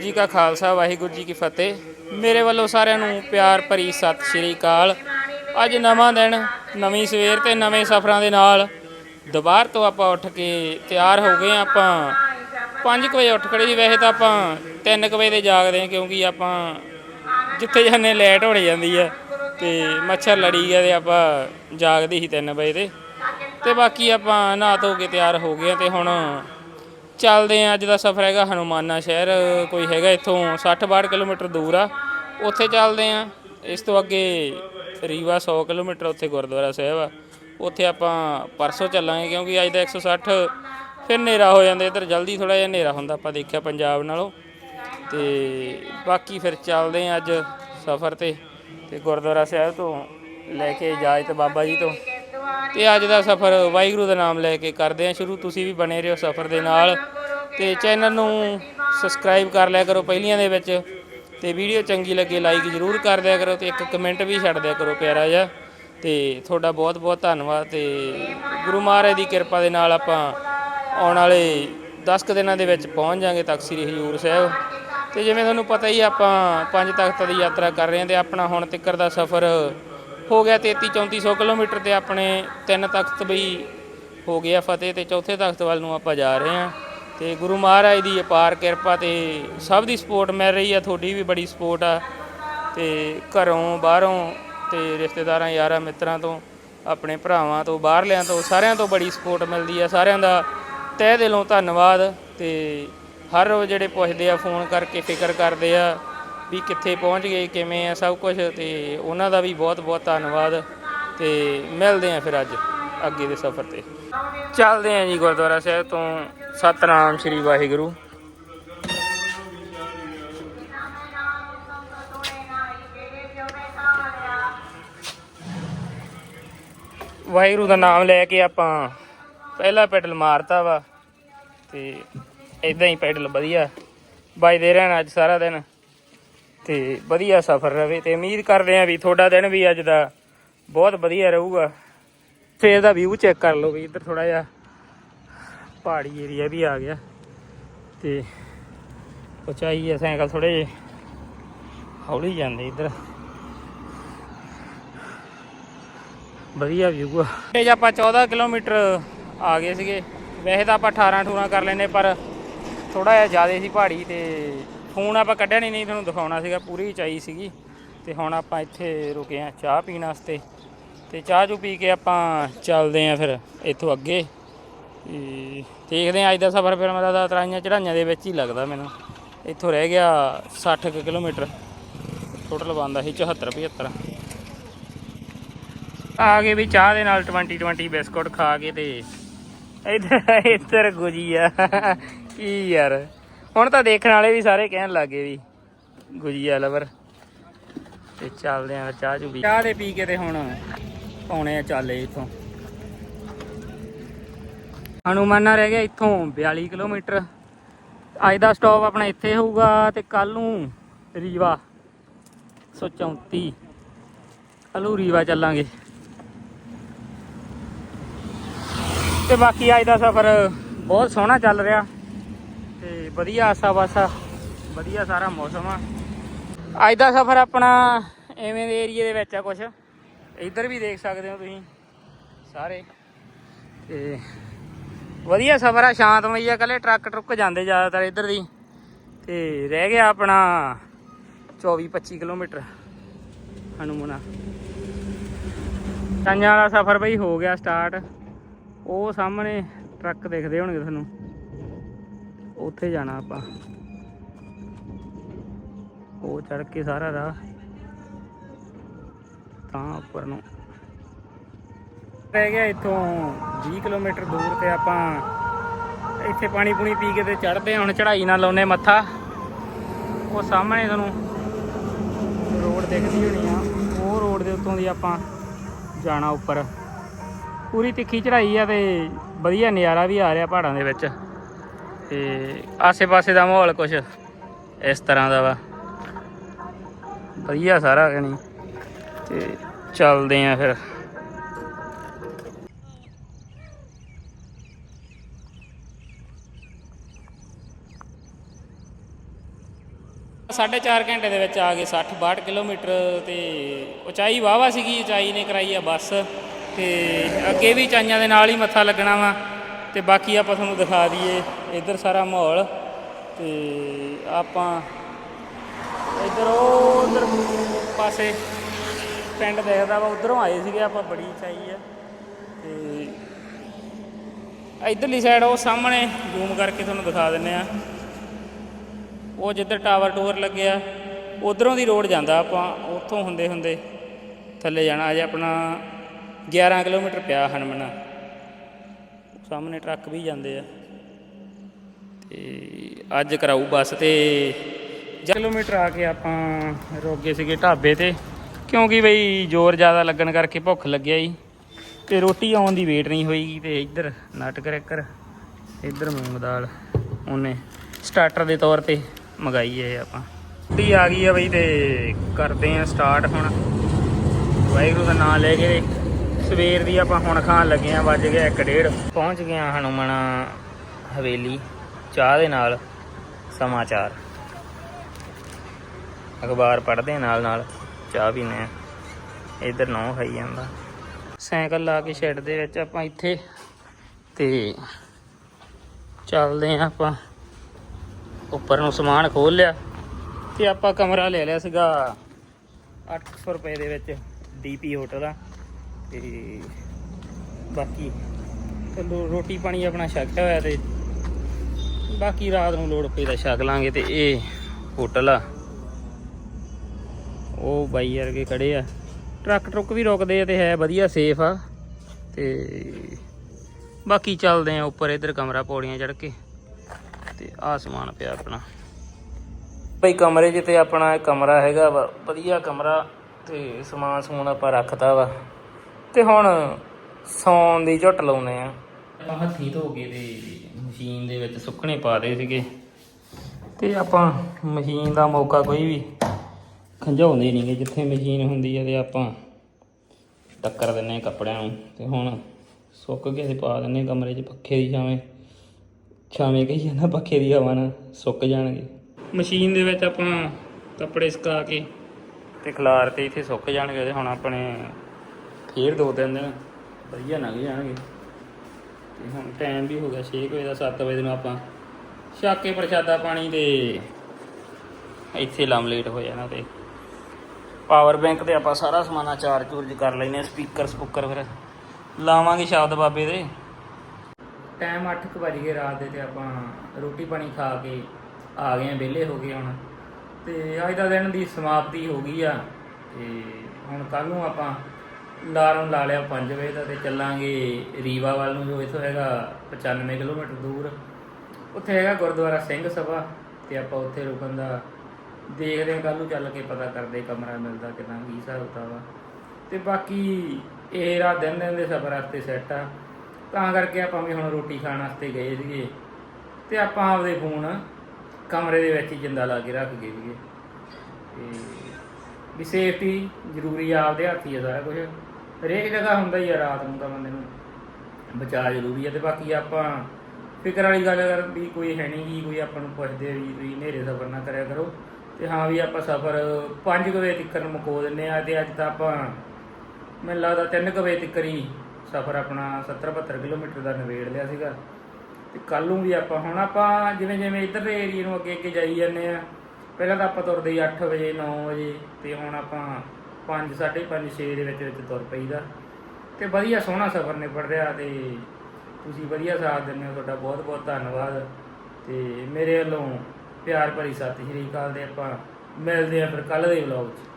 ਜੀ ਕਾ ਖਾਲਸਾ, ਵਾਹਿਗੁਰੂ ਜੀ ਕੀ ਫਤਿਹ। ਮੇਰੇ ਵੱਲੋਂ ਸਾਰਿਆਂ ਨੂੰ ਪਿਆਰ ਭਰੀ ਸਤਿ ਸ਼੍ਰੀ ਅਕਾਲ। ਅੱਜ ਨਵਾਂ ਦਿਨ, ਨਵੀਂ ਸਵੇਰ ਤੇ ਨਵੇਂ ਸਫ਼ਰਾਂ ਦੇ ਨਾਲ ਦੁਬਾਰ ਤੋਂ ਆਪਾਂ ਉੱਠ ਕੇ ਤਿਆਰ ਹੋ ਗਏ ਹਾਂ। ਆਪਾਂ 5 ਵਜੇ ਉੱਠ ਖੜੇ ਸੀ ਵੈਸੇ ਤਾਂ ਆਪਾਂ 3 ਵਜੇ ਦੇ ਜਾਗਦੇ ਹਾਂ ਕਿਉਂਕਿ ਆਪਾਂ ਜਿੱਥੇ ਜਾਂਦੇ ਲੇਟ ਹੋ ਜਾਂਦੀ ਹੈ ਤੇ ਮੱਛਰ ਲੜੀ ਗਿਆ ਤੇ ਆਪਾਂ ਜਾਗਦੇ ਸੀ 3 ਵਜੇ ਤੇ ਤੇ ਬਾਕੀ ਆਪਾਂ ਨਹਾ ਧੋ ਕੇ ਤਿਆਰ ਹੋ ਗਏ ਹਾਂ ਤੇ ਹੁਣ ਚੱਲਦੇ ਆ, ਅੱਜ ਦਾ ਸਫ਼ਰ ਹੈਗਾ ਹਨੂਮਾਨਾ ਸ਼ਹਿਰ, ਕੋਈ ਹੈਗਾ ਇੱਥੋਂ 60-62 ਕਿਲੋਮੀਟਰ ਦੂਰ ਆ। ਉੱਥੇ ਚੱਲਦੇ ਆ, ਇਸ ਤੋਂ ਅੱਗੇ ਰੀਵਾ 100 ਕਿਲੋਮੀਟਰ ਉੱਥੇ ਗੁਰਦੁਆਰਾ ਸਾਹਿਬ ਆ। ਉੱਥੇ ਆਪਾਂ ਪਰਸੋਂ ਚੱਲਾਂਗੇ ਕਿਉਂਕਿ ਅੱਜ ਦਾ 160 ਫਿਰ ਹਨੇਰਾ ਹੋ ਜਾਂਦਾ, ਇੱਧਰ ਜਲਦੀ ਥੋੜਾ ਜਿਹਾ ਹਨੇਰਾ ਹੁੰਦਾ, ਆਪਾਂ ਦੇਖਿਆ ਪੰਜਾਬ ਨਾਲੋਂ। ਤੇ ਬਾਕੀ ਫਿਰ ਚੱਲਦੇ ਆ ਅੱਜ ਸਫ਼ਰ ਤੇ ਤੇ ਗੁਰਦੁਆਰਾ ਸਾਹਿਬ ਤੋਂ ਲੈ ਕੇ ਇਜਾਜ਼ਤ ਬਾਬਾ ਜੀ ਤੋਂ। ਤੇ ਅੱਜ ਦਾ ਸਫ਼ਰ ਵਾਹਿਗੁਰੂ ਦਾ ਨਾਮ ਲੈ ਕੇ ਕਰਦੇ ਹਾਂ ਸ਼ੁਰੂ। ਤੁਸੀਂ ਵੀ ਬਣੇ ਰਹੋ ਸਫ਼ਰ ਦੇ ਨਾਲ ਤੇ ਚੈਨਲ ਨੂੰ ਸਬਸਕ੍ਰਾਈਬ ਕਰ ਲਿਆ ਕਰੋ ਪਹਿਲੀਆਂ ਦੇ ਵਿੱਚ ਤੇ ਵੀਡੀਓ ਚੰਗੀ ਲੱਗੇ ਲਾਈਕ ਜ਼ਰੂਰ ਕਰ ਦਿਆ ਕਰੋ ਤੇ ਇੱਕ ਕਮੈਂਟ ਵੀ ਛੱਡ ਦਿਆ ਕਰੋ ਪਿਆਰਾ ਜਿਹਾ। ਤੇ ਤੁਹਾਡਾ ਬਹੁਤ ਬਹੁਤ ਧੰਨਵਾਦ ਤੇ ਗੁਰੂ ਮਹਾਰਾਜ ਦੀ ਕਿਰਪਾ ਦੇ ਨਾਲ ਆਪਾਂ ਆਉਣ ਵਾਲੇ 10 ਕੁ ਦਿਨਾਂ ਦੇ ਵਿੱਚ ਪਹੁੰਚ ਜਾਾਂਗੇ ਤਖਤ ਸ੍ਰੀ ਹਜੂਰ ਸਾਹਿਬ। ਤੇ ਜਿਵੇਂ ਤੁਹਾਨੂੰ ਪਤਾ ਹੀ ਆਪਾਂ ਪੰਜ ਤਖ਼ਤਾਂ ਦੀ ਯਾਤਰਾ ਕਰ ਰਹੇ ਹਾਂ ਤੇ ਆਪਣਾ ਹੁਣ ਤੱਕਰ ਦਾ ਸਫ਼ਰ ਹੋ ਗਿਆ 33 3400 ਕਿਲੋਮੀਟਰ ਤੇ ਆਪਣੇ ਤਿੰਨ ਤਖਤ ਵੀ ਹੋ ਗਿਆ ਫਤਿਹ ਤੇ ਚੌਥੇ ਤਖਤ ਵੱਲ ਨੂੰ ਆਪਾਂ ਜਾ ਰਹੇ ਹਾਂ। ਤੇ ਗੁਰੂ ਮਹਾਰਾਜ ਦੀ ਅਪਾਰ ਕਿਰਪਾ ਤੇ ਸਭ ਦੀ ਸਪੋਰਟ ਮਿਲ ਰਹੀ ਆ, ਤੁਹਾਡੀ ਵੀ ਬੜੀ ਸਪੋਰਟ ਆ। ਤੇ ਘਰੋਂ, ਬਾਹਰੋਂ ਤੇ ਰਿਸ਼ਤੇਦਾਰਾਂ, ਯਾਰਾਂ, ਮਿੱਤਰਾਂ ਤੋਂ, ਆਪਣੇ ਭਰਾਵਾਂ ਤੋਂ, ਬਾਹਰਲਿਆਂ ਤੋਂ, ਸਾਰਿਆਂ ਤੋਂ ਬੜੀ ਸਪੋਰਟ ਮਿਲਦੀ ਆ। ਸਾਰਿਆਂ ਦਾ ਤਹਿ ਦਿਲੋਂ ਧੰਨਵਾਦ ਤੇ ਹਰ ਰੋਜ਼ ਜਿਹੜੇ ਪੁੱਛਦੇ ਆ, ਫੋਨ ਕਰਕੇ ਫਿਕਰ ਕਰਦੇ ਆ ਵੀ ਕਿੱਥੇ ਪਹੁੰਚ ਗਏ, ਕਿਵੇਂ ਆ ਸਭ ਕੁਝ ਤੇ ਉਹਨਾਂ ਦਾ ਵੀ ਬਹੁਤ ਬਹੁਤ ਧੰਨਵਾਦ ਤੇ ਮਿਲਦੇ ਆ ਫਿਰ ਅੱਜ ਅੱਗੇ ਦੇ ਸਫ਼ਰ ਤੇ। ਚੱਲਦੇ ਆ ਜੀ ਗੁਰਦੁਆਰਾ ਸਾਹਿਬ ਤੋਂ। ਸਤਨਾਮ ਸ੍ਰੀ ਵਾਹਿਗੁਰੂ। ਵਾਹਿਗੁਰੂ ਦਾ ਨਾਮ ਲੈ ਕੇ ਆਪਾਂ ਪਹਿਲਾ ਪੈਡਲ ਮਾਰਤਾ ਵਾ ਤੇ ਇਦਾਂ ਹੀ ਪੈਡਲ ਵਧੀਆ। ਵੱਜਦੇ ਰਹਿਣ ਅੱਜ ਸਾਰਾ ਦਿਨ। ਤੇ ਵਧੀਆ ਸਫ਼ਰ ਰਹੇ ਤੇ ਉਮੀਦ ਕਰਦੇ ਆਂ ਵੀ ਤੁਹਾਡਾ ਦਿਨ ਵੀ ਅੱਜ ਦਾ ਬਹੁਤ ਵਧੀਆ ਰਹੂਗਾ। ਫੇਰ ਦਾ ਵਿਊ ਚੈੱਕ ਕਰ ਲਓ ਵੀ ਇੱਧਰ ਥੋੜਾ ਜਿਹਾ ਪਹਾੜੀ ਏਰੀਆ ਵੀ ਆ ਗਿਆ ਤੇ ਉਚਾਈ ਹੈ ਸਾਈਕਲ ਥੋੜੇ ਜਿਹੇ ਹੌਲੀ ਜਾਂਦੇ ਇੱਧਰ। ਵਧੀਆ ਵਿਊ ਆ। ਤੇ ਜੇ ਆਪਾਂ 14 ਕਿਲੋਮੀਟਰ ਆ ਗਏ ਸੀਗੇ, ਵੈਸੇ ਤਾਂ ਆਪਾਂ 18 18 ਕਰ ਲੈਨੇ ਪਰ ਥੋੜਾ ਜਿਹਾ ਜ਼ਿਆਦਾ ਸੀ ਪਹਾੜੀ ਤੇ ਫੋਨ ਆਪਾਂ ਕੱਢਿਆ ਨਹੀਂ ਨਹੀਂ ਤੁਹਾਨੂੰ ਦਿਖਾਉਣਾ ਸੀਗਾ, ਪੂਰੀ ਚਾਈ ਸੀਗੀ। ਤੇ ਹੁਣ ਆਪਾਂ ਇੱਥੇ ਰੁਕੇ ਆ ਚਾਹ ਪੀਣ ਵਾਸਤੇ। ਤੇ ਚਾਹ ਚੂ ਪੀ ਕੇ ਆਪਾਂ ਚੱਲਦੇ ਆ ਫਿਰ ਇੱਥੋਂ ਅੱਗੇ। ਦੇਖਦੇ ਆ ਅੱਜ ਦਾ ਸਫ਼ਰ ਫਿਰ ਮੇਰਾ ਦਾ ਤਰਾਈਆਂ ਚੜਾਈਆਂ ਦੇ ਵਿੱਚ ਹੀ ਲੱਗਦਾ ਮੈਨੂੰ। ਇੱਥੋਂ ਰਹਿ ਗਿਆ 60 ਕੁ ਕਿਲੋਮੀਟਰ। ਟੋਟਲ ਬੰਦਾ ਸੀ 74 75 ਆ ਗਏ ਵੀ ਚਾਹ ਦੇ ਨਾਲ 20 20 ਬਿਸਕੁਟ ਖਾ ਕੇ ਤੇ ਇੱਧਰ ਇੱਧਰ ਗੁਜੀਆ। ਕੀ ਯਾਰ। ਹੁਣ ਤਾਂ ਦੇਖਣ ਵਾਲੇ ਵੀ ਸਾਰੇ ਕਹਿਣ ਲੱਗੇ ਵੀ ਗੁਜੀਆ ਲਵਰ ਤੇ ਚੱਲਦੇ ਆ ਚਾਹ ਚੂ ਵੀ ਚਾਹ ਦੇ ਪੀ ਕੇ ਤੇ ਹੁਣ ਪਾਉਣੇ ਆ ਚਾਲੇ ਇੱਥੋਂ। ਹਨੂਮਾਨਾ ਰਹਿ ਗਿਆ ਇੱਥੋਂ 42 ਕਿਲੋਮੀਟਰ। ਅੱਜ ਦਾ ਸਟਾਪ ਆਪਣਾ ਇੱਥੇ ਹੋਊਗਾ ਤੇ ਕੱਲ ਨੂੰ ਰੀਵਾ। 134 ਕੱਲ ਨੂੰ ਰੀਵਾ ਚੱਲਾਂਗੇ। ਤੇ ਬਾਕੀ ਅੱਜ ਦਾ ਸਫ਼ਰ ਬਹੁਤ ਸੋਹਣਾ ਚੱਲ ਰਿਹਾ। ਵਧੀਆ ਆਸਾ ਵਾਸਾ ਵਧੀਆ ਸਾਰਾ ਮੌਸਮ ਆ। ਅੱਜ ਦਾ ਸਫ਼ਰ ਆਪਣਾ ਐਵੇਂ ਦੇ ਏਰੀਏ ਦੇ ਵਿੱਚ ਆ ਕੁਛ। ਇੱਧਰ ਵੀ ਦੇਖ ਸਕਦੇ ਹੋ ਤੁਸੀਂ ਸਾਰੇ। ਤੇ ਵਧੀਆ ਸਫ਼ਰ ਆ ਸ਼ਾਂਤਮਈ ਆ। ਕੱਲੇ ਟਰੱਕ ਟਰੁੱਕ ਜਾਂਦੇ ਜ਼ਿਆਦਾਤਰ ਇੱਧਰ ਦੀ। ਤੇ ਰਹਿ ਗਿਆ ਆਪਣਾ 24 25 ਕਿਲੋਮੀਟਰ ਹਨੂਮਨਾ। ਚਾਂਜਾਂ ਵਾਲਾ ਸਫ਼ਰ ਬਈ ਹੋ ਗਿਆ ਸਟਾਰਟ। ਉਹ ਸਾਹਮਣੇ ਟਰੱਕ ਦਿਖਦੇ ਹੋਣਗੇ ਤੁਹਾਨੂੰ। ਉੱਥੇ ਜਾਣਾ ਆਪਾਂ। ਉਹ ਚੜ ਕੇ ਸਾਰਾ ਰਾਹ। ਤਾਂ ਉੱਪਰ ਨੂੰ। ਰਹਿ ਗਿਆ ਇੱਥੋਂ 20 ਕਿਲੋਮੀਟਰ ਦੂਰ ਤੇ ਆਪਾਂ ਇੱਥੇ ਪਾਣੀ ਪੂਣੀ ਪੀ ਕੇ ਤੇ ਚੜਦੇ ਹੁਣ ਚੜ੍ਹਾਈ ਨਾਲ ਲਾਉਨੇ ਮੱਥਾ। ਉਹ ਸਾਹਮਣੇ ਤੁਹਾਨੂੰ ਰੋਡ ਦਿਖਦੀ ਹੋਣੀ ਆ। ਉਹ ਰੋਡ ਦੇ ਉੱਤੋਂ ਦੀ ਆਪਾਂ ਜਾਣਾ ਉੱਪਰ। ਪੂਰੀ ਤਿੱਖੀ ਚੜ੍ਹਾਈ ਆ ਤੇ ਵਧੀਆ ਨਜ਼ਾਰਾ ਵੀ ਆ ਰਿਹਾ ਪਹਾੜਾਂ ਦੇ ਵਿੱਚ। ਤੇ ਆਸੇ-ਪਾਸੇ ਦਾ ਮਾਹੌਲ ਕੁਝ ਇਸ ਤਰ੍ਹਾਂ ਦਾ ਵਾ। ਵਧੀਆ ਸਾਰਾ ਕਣੀ ਤੇ ਚੱਲਦੇ ਆ ਫਿਰ। ਸਾਢੇ ਚਾਰ ਘੰਟੇ ਦੇ ਵਿੱਚ ਆ ਗਏ 60 62 ਕਿਲੋਮੀਟਰ ਤੇ ਉਚਾਈ ਵਾਵਾ ਸੀਗੀ, ਉਚਾਈ ਨੇ ਕਰਾਈ ਆ ਬੱਸ। ਤੇ ਅੱਗੇ ਵੀ ਚਾਈਆਂ ਦੇ ਨਾਲ ਹੀ ਮੱਥਾ ਲੱਗਣਾ ਵਾ। ਤੇ ਬਾਕੀ ਆਪਾਂ ਤੁਹਾਨੂੰ ਦਿਖਾ ਦਈਏ। ਇੱਧਰ ਸਾਰਾ ਮਾਹੌਲ ਤੇ ਆਪਾਂ ਇੱਧਰ ਉਹ ਉਧਰ ਪਾਸੇ ਪਿੰਡ ਦੇਖਦਾ ਵਾ, ਉਧਰੋਂ ਆਏ ਸੀਗੇ ਆਪਾਂ, ਬੜੀ ਉਚਾਈ ਆ। ਤੇ ਇਧਰਲੀ ਸਾਈਡ ਉਹ ਸਾਹਮਣੇ ਜ਼ੂਮ ਕਰਕੇ ਤੁਹਾਨੂੰ ਦਿਖਾ ਦਿੰਨੇ ਆ। ਉਹ ਜਿੱਧਰ ਟਾਵਰ ਟੂਵਰ ਲੱਗਿਆ ਉਧਰੋਂ ਦੀ ਰੋਡ ਜਾਂਦਾ ਆਪਾਂ, ਉੱਥੋਂ ਹੁੰਦੇ ਹੁੰਦੇ ਥੱਲੇ ਜਾਣਾ, ਅਜੇ ਆਪਣਾ 11 ਕਿਲੋਮੀਟਰ ਪਿਆ ਹਨਮਨਾ। ਸਾਹਮਣੇ ਟਰੱਕ ਵੀ ਜਾਂਦੇ ਆ। ਤੇ ਅੱਜ ਕਰਾਊ ਬੱਸ ਤੇ ਕਿਲੋਮੀਟਰ ਆ ਕੇ ਆਪਾਂ ਰੁਕ ਸੀਗੇ ਢਾਬੇ ਤੇ। ਕਿਉਂਕਿ ਬਈ ਜ਼ੋਰ ਜ਼ਿਆਦਾ ਲੱਗਣ ਕਰਕੇ ਭੁੱਖ ਲੱਗਿਆ ਜੀ। ਤੇ ਰੋਟੀ ਆਉਣ ਦੀ ਵੇਟ ਨਹੀਂ ਹੋਈ ਤੇ ਇੱਧਰ ਨਟ ਕਰੈਕਰ, ਇੱਧਰ ਮੂੰਗ ਦਾਲ ਉਹਨੇ ਸਟਾਰਟਰ ਦੇ ਤੌਰ ਤੇ ਮੰਗਾਈ ਹੈ ਆਪਾਂ। ਰੋਟੀ ਆ ਗਈ ਆ ਬਈ ਤੇ ਕਰਦੇ ਆ ਸਟਾਰਟ ਹੁਣ। ਵਾਹਿਗੁਰੂ ਦਾ ਨਾਮ ਲੈ ਕੇ ਸਵੇਰ ਦੀ ਆਪਾਂ ਹੁਣ ਖਾਣ ਲੱਗੇ ਆ ਵੱਜ ਗਿਆ 1:30 ਪਹੁੰਚ ਗਏ ਆ ਹਨੂਮਣਾ ਹਵੇਲੀ। ਚਾਹ ਦੇ ਨਾਲ ਸਮਾਚਾਰ। ਅਖਬਾਰ ਪੜ੍ਹਦੇ ਆ ਨਾਲ ਨਾਲ ਚਾਹ ਪੀਨੇ ਆ ਇੱਧਰ ਨੌ ਖਾਈ ਜਾਂਦਾ। ਸਾਈਕਲ ਲਾ ਕੇ ਸ਼ੈੱਡ ਦੇ ਵਿੱਚ ਆਪਾਂ ਇੱਥੇ ਤੇ ਚੱਲਦੇ ਆ ਆਪਾਂ। ਉੱਪਰ ਨੂੰ ਸਮਾਨ ਖੋਲ ਲਿਆ ਤੇ ਆਪਾਂ ਕਮਰਾ ਲੈ ਲਿਆ ਸੀਗਾ 800 ਰੁਪਏ ਦੇ ਵਿੱਚ ਡੀਪੀ ਹੋਟਲ ਆ। ਤੇ ਬਾਕੀ ਰੋਟੀ ਪਾਣੀ ਆਪਣਾ ਛਕਿਆ ਹੋਇਆ ਤੇ ਬਾਕੀ ਰਾਤ ਨੂੰ ਲੋੜ ਪਈ ਤਾਂ ਛਕ ਲਾਂਗੇ ਤੇ ਇਹ ਹੋਟਲ ਆ। ਉਹ ਬਾਈ ਵਰਗੇ ਖੜੇ ਆ। ਟਰੱਕ ਟਰੁੱਕ ਵੀ ਰੁਕਦੇ ਆ ਤੇ ਹੈ ਵਧੀਆ ਸੇਫ ਆ। ਤੇ ਬਾਕੀ ਚੱਲਦੇ ਆ ਉੱਪਰ ਇਧਰ ਕਮਰਾ ਪੌੜੀਆਂ ਚੜ ਕੇ। ਤੇ ਆ ਸਮਾਨ ਪਿਆ ਆਪਣਾ। ਭਾਈ ਕਮਰੇ 'ਚ ਤੇ ਆਪਣਾ ਇਹ ਕਮਰਾ ਹੈਗਾ ਵਾ, ਵਧੀਆ ਕਮਰਾ ਤੇ ਸਮਾਨ ਸਮੂਨ ਆਪਾਂ ਰੱਖਦਾ ਵਾ। ਤੇ ਹੁਣ ਸੌਣ ਦੀ ਝੁੱਟ ਲਾਉਨੇ ਆ। ਆਪਾਂ ਹੱਥੀ ਧੋ ਕੇ ਤੇ ਮਸ਼ੀਨ ਦੇ ਵਿੱਚ ਸੁੱਕਣੇ ਪਾ ਦੇ ਸੀਗੇ। ਤੇ ਆਪਾਂ ਮਸ਼ੀਨ ਦਾ ਮੌਕਾ ਕੋਈ ਵੀ ਖੰਝਾਉਂਦੇ ਨਹੀਂਗੇ ਜਿੱਥੇ ਮਸ਼ੀਨ ਹੁੰਦੀ ਹੈ ਤੇ ਆਪਾਂ ਟੱਕਰ ਦਿੰਨੇ ਆ ਕੱਪੜਿਆਂ ਨੂੰ। ਤੇ ਹੁਣ ਸੁੱਕ ਕੇ ਤੇ ਪਾ ਦਿੰਨੇ ਆ ਕਮਰੇ 'ਚ ਪੱਖੇ ਦੀ ਛਾਵੇਂ। ਛਾਵੇਂ ਕਹੀ ਜਾਂਦਾ ਪੱਖੇ ਦੀ ਹਵਾ ਨਾਲ ਸੁੱਕ ਜਾਣਗੇ। ਮਸ਼ੀਨ ਦੇ ਵਿੱਚ ਆਪਾਂ ਕੱਪੜੇ ਸੁਕਾ ਕੇ ਤੇ ਖਲਾਰ ਤੇ ਇੱਥੇ ਸੁੱਕ ਜਾਣਗੇ ਤੇ ਹੁਣ ਆਪਣੇ ਫੇਰ ਦੋ ਤਿੰਨ ਦਿਨ ਵਧੀਆ ਲੰਘ ਜਾਣਗੇ। ਤੇ ਹੁਣ ਟਾਈਮ ਵੀ ਹੋ ਗਿਆ 6 ਵਜੇ ਦਾ 7 ਵਜੇ ਨੂੰ ਆਪਾਂ ਛਾਕੇ ਪ੍ਰਸ਼ਾਦਾ ਪਾਣੀ ਦੇ ਇੱਥੇ ਲੰਮ ਲੇਟ ਹੋ ਜਾਣਾ ਤੇ ਪਾਵਰ ਬੈਂਕ ਤੇ ਆਪਾਂ ਸਾਰਾ ਸਮਾਨਾ ਚਾਰਜ ਚੂਰਜ ਕਰ ਲੈਨੇ ਸਪੀਕਰ ਸਪੂਕਰ ਫਿਰ ਲਾਵਾਂਗੇ ਸ਼ਬਦ ਬਾਬੇ ਦੇ। ਟਾਈਮ 8:00 ਵਜ ਗਏ ਰਾਤ ਦੇ ਤੇ ਆਪਾਂ ਰੋਟੀ ਪਾਣੀ ਖਾ ਕੇ ਆ ਗਏ ਆ ਵਿਹਲੇ ਹੋ ਗਏ ਹੁਣ ਤੇ ਅੱਜ ਦਾ ਦਿਨ ਦੀ ਸਮਾਪਤੀ ਹੋ ਗਈ ਆ ਤੇ ਹੁਣ ਕੱਲ ਨੂੰ ਆਪਾਂ ਅਲਾਰਮ ਲਾ ਲਿਆ 5 ਵਜੇ ਦਾ ਤੇ ਚੱਲਾਂਗੇ ਰੀਵਾ ਵੱਲ ਨੂੰ, ਜੋ ਇੱਥੋਂ ਹੈਗਾ 95 ਕਿਲੋਮੀਟਰ ਦੂਰ। ਉੱਥੇ ਹੈਗਾ ਗੁਰਦੁਆਰਾ ਸਿੰਘ ਸਭਾ ਤੇ ਆਪਾਂ ਉੱਥੇ ਰੁਕਣ ਦਾ ਦੇਖਦੇ ਹਾਂ ਕੱਲ ਨੂੰ ਚੱਲ ਕੇ ਪਤਾ ਕਰਦੇ ਕਮਰਾ ਮਿਲਦਾ ਕਿਦਾਂ, ਕੀ ਹਿਸਾਬ ਵਾ ਆ। ਤੇ ਬਾਕੀ ਇਹ ਰਾਤ ਦਿਨ ਦਿਨ ਦੇ ਸਫ਼ਰ ਵਾਸਤੇ ਸੈੱਟ ਆ। ਤਾਂ ਕਰਕੇ ਆਪਾਂ ਵੀ ਹੁਣ ਰੋਟੀ ਖਾਣ ਵਾਸਤੇ ਗਏ ਸੀਗੇ। ਤੇ ਆਪਾਂ ਆਪਦੇ ਫੋਨ ਕਮਰੇ ਦੇ ਵਿੱਚ ਹੀ ਜਿੰਦਾ ਲਾ ਕੇ ਰੱਖ ਗਏ ਸੀਗੇ। ਤੇ ਵੀ ਸੇਫਟੀ ਜ਼ਰੂਰੀ ਆ, ਆਪਦੇ ਹੱਥ ਹੀ ਆ ਸਾਰਾ ਕੁਝ ਹਰੇਕ ਜਗ੍ਹਾ ਹੁੰਦਾ ਹੀ ਆ ਰਾਤ ਨੂੰ ਤਾਂ ਬੰਦੇ ਨੂੰ। ਬਚਾਅ ਜ਼ਰੂਰੀ ਹੈ ਤੇ ਬਾਕੀ ਆਪਾਂ ਫਿਕਰ ਵਾਲੀ ਗੱਲ ਕਰ ਵੀ ਕੋਈ ਹੈ ਨਹੀਂ ਗੀ ਕੋਈ ਆਪਾਂ ਨੂੰ ਪੁੱਛਦੇ ਵੀ ਤੁਸੀਂ ਹਨੇਰੇ ਸਫ਼ਰ ਨਾ ਕਰਿਆ ਕਰੋ। ਤੇ ਹਾਂ ਵੀ ਆਪਾਂ ਸਫ਼ਰ 5 ਵਜੇ ਤੱਕ ਨੂੰ ਮੁਕੋ ਦਿੰਨੇ ਆ ਤੇ ਅੱਜ ਤਾਂ ਆਪਾਂ ਮੈਨੂੰ ਲੱਗਦਾ 3 ਵਜੇ ਤੱਕ ਹੀ ਸਫ਼ਰ ਆਪਣਾ 70 72 ਕਿਲੋਮੀਟਰ ਦਾ ਨਵੇੜ ਲਿਆ ਸੀਗਾ। ਤੇ ਕੱਲ ਨੂੰ ਵੀ ਆਪਾਂ, ਹੁਣ ਆਪਾਂ ਜਿਵੇਂ ਜਿਵੇਂ ਇੱਧਰ ਦੇ ਏਰੀਏ ਨੂੰ ਅੱਗੇ ਅੱਗੇ ਜਾਈ ਜਾਂਦੇ ਆ। ਪਹਿਲਾਂ ਤਾਂ ਆਪਾਂ ਤੁਰਦੇ ਸੀ 8 ਵਜੇ 9 ਵਜੇ ਤੇ ਹੁਣ ਆਪਾਂ 5 5:30 6 ਦੇ ਵਿੱਚ ਵਿੱਚ ਤੁਰ ਪਈਦਾ। ਤੇ ਵਧੀਆ ਸੋਹਣਾ ਸਫ਼ਰ ਨਿਬੜ ਰਿਹਾ ਤੇ ਤੁਸੀਂ ਵਧੀਆ ਸਾਥ ਦਿੰਦੇ ਹੋ, ਤੁਹਾਡਾ ਬਹੁਤ ਬਹੁਤ ਧੰਨਵਾਦ। ਤੇ ਮੇਰੇ ਵੱਲੋਂ ਪਿਆਰ ਭਰੀ ਸਤਿ ਸ਼੍ਰੀ ਅਕਾਲ ਦੇ ਆਪਾਂ ਮਿਲਦੇ ਆ ਫਿਰ ਕੱਲ ਦੇ ਵਲੌਗ 'ਚ।